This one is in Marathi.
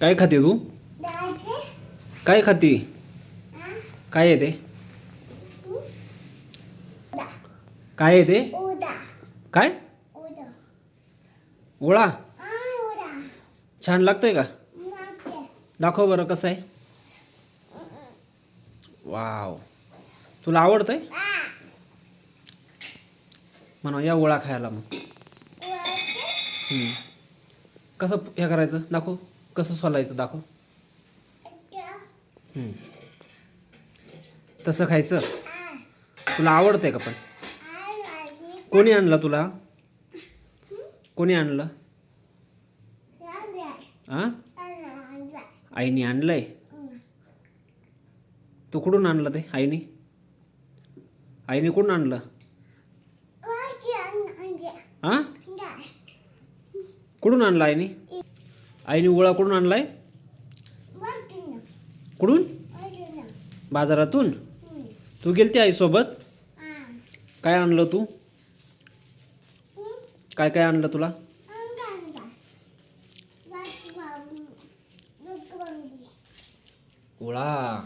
काय खाते तू? काय खाते? काय आहे ते? काय आहे ते? काय? गोळा छान लागतंय का? दाखव बरं कसं आहे. वाव. तुला आवडतंय? म्हणा या गोळा खायला मग. हम्म. कसं हे करायचं? दाखव. कसं सोलायचं दाखव. हम्म. तसं खायचं? तुला आवडतंय का पण? कोणी आणलं तुला? कोणी आणलं? आ? आईने आणलंय? तू कुठून आणलं ते आईने? आईने कुठून आणलं? हा कुठून आणलं आईने? आईने गोळा कुठून आणलाय? कुठून? बाजारातून? तू गेलती आईसोबत? काय आणलं तू? काय काय आणलं तुला? गोळा